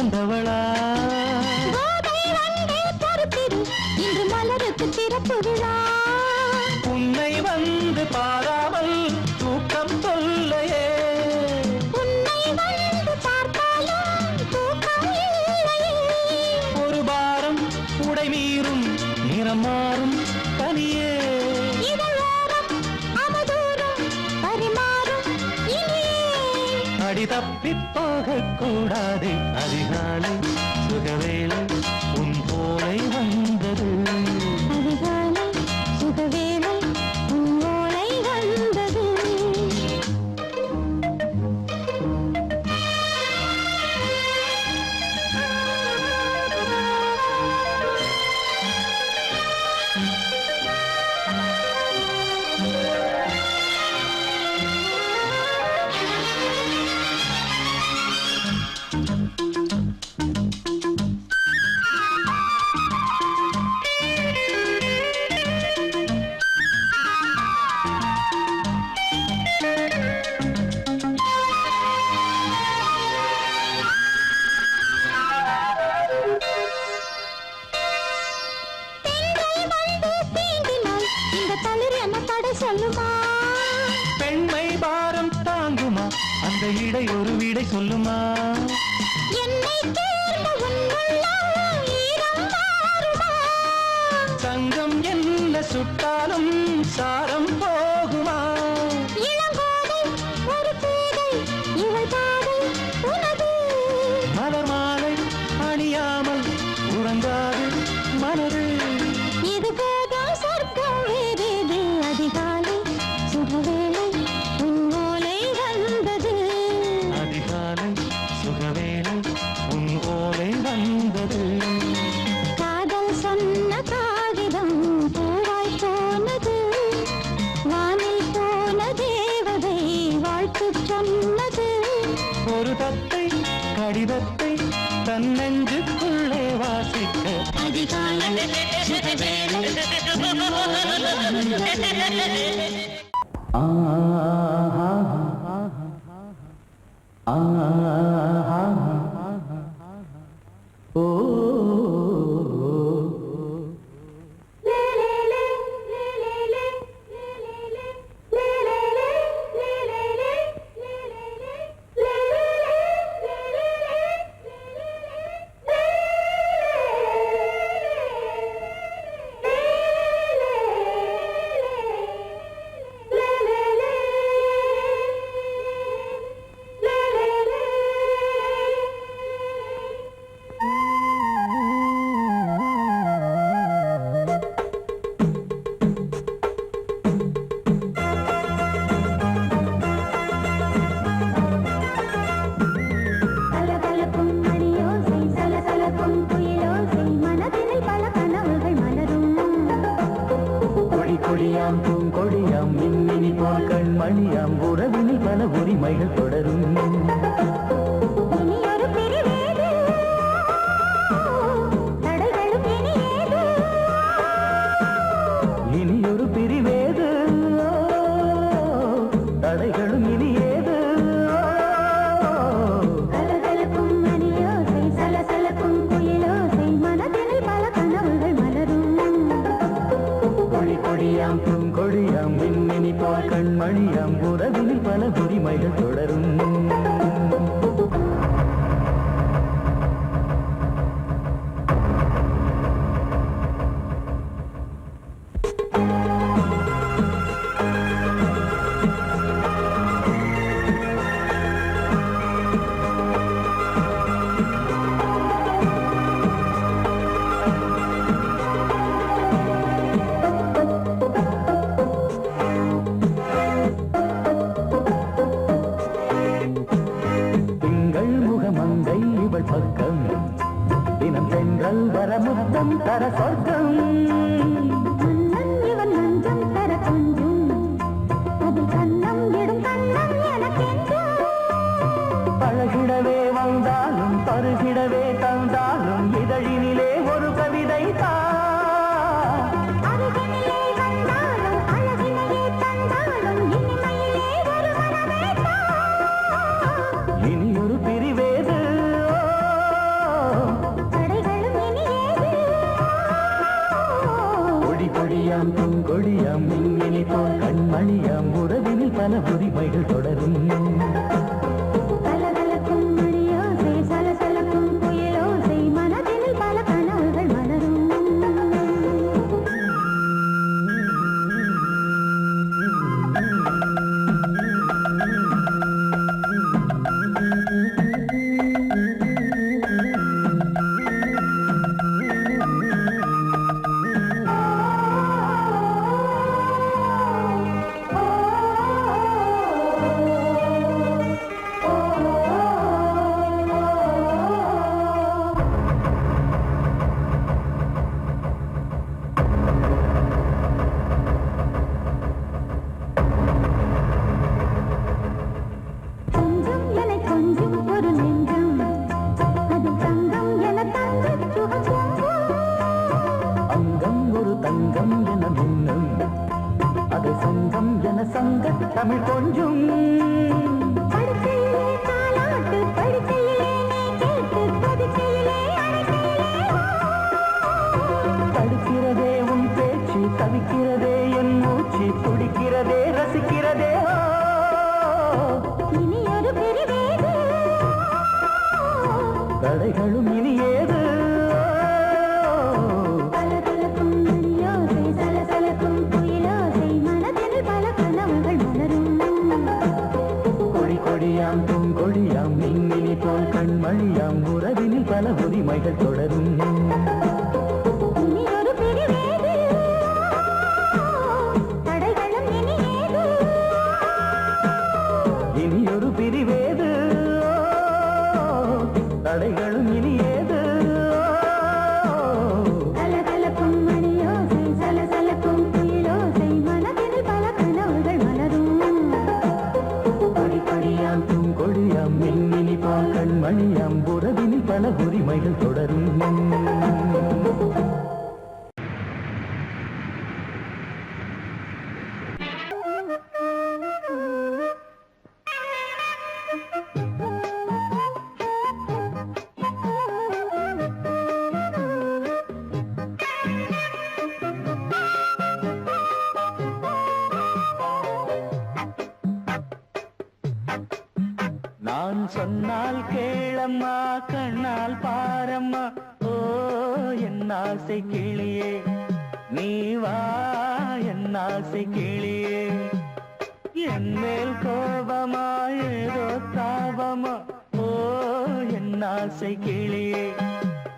பிறந்தவளா? ஓடி தப்பி போகக்கூடாது. அதிகாலை சுகவேளை உன் போலை வந்து சுட்டாலும் சாரம் பார்த்து சொன்னது. ஒரு தத்தை கடிதத்தை தன்னெஞ்சுக்குள்ளே வாசிக்க. ஆஹா ஆஹா ஆஹா. கொடியாம் பூங்கொடியாம் மின்மினி பாக்கள் மணியாம் உறவினில் பல உரிமைகள் தொடரும். తర ముద్దం తర స్వర్గం. வாழியாம் உறவில் பல உரிமைகள் தொடரும். தவிக்கிறதே என் மூச்சு துடிக்கிறதே ரசிக்கிறதே. கடைகளும் இனி நான் சொன்னால் கேளம்மா கண்ணால் பாரம்மா. ஓ என் ஆசை கிளியே. நீ வா என் ஆசை கிளியே. என் மேல் கோபமா ஏதோ தாபமா. ஓ என் ஆசை கிளியே.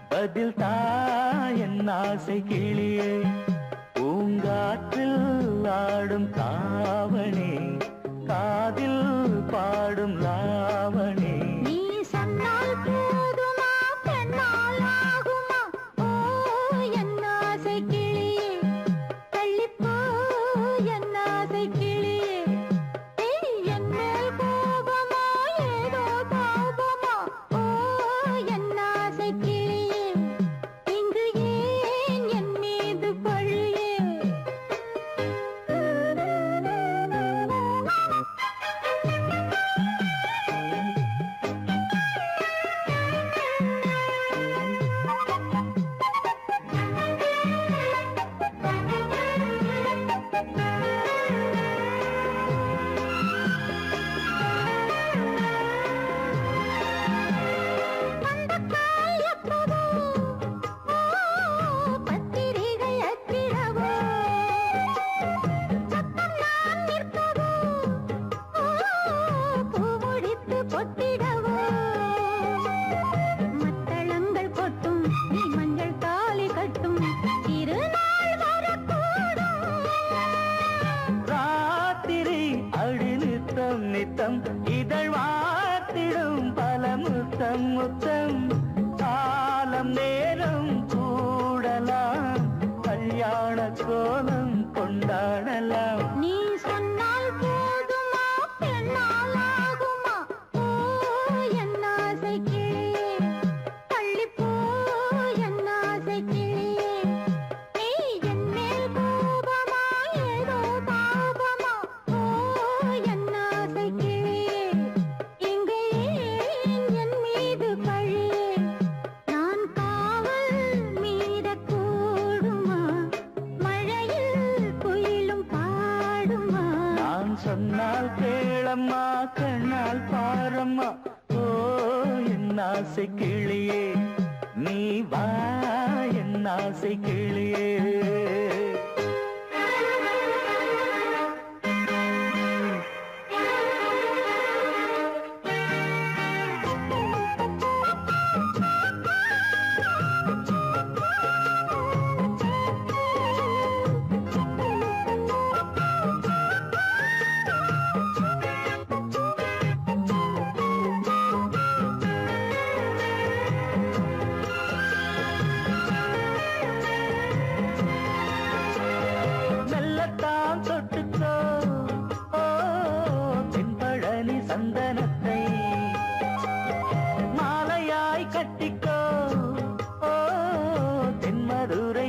பதில் தா என் ஆசை கிளியே. பூங்காற்றில் ஆடும் தாவணே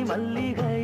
தென்மதுரை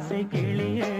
ஆசை கிளியே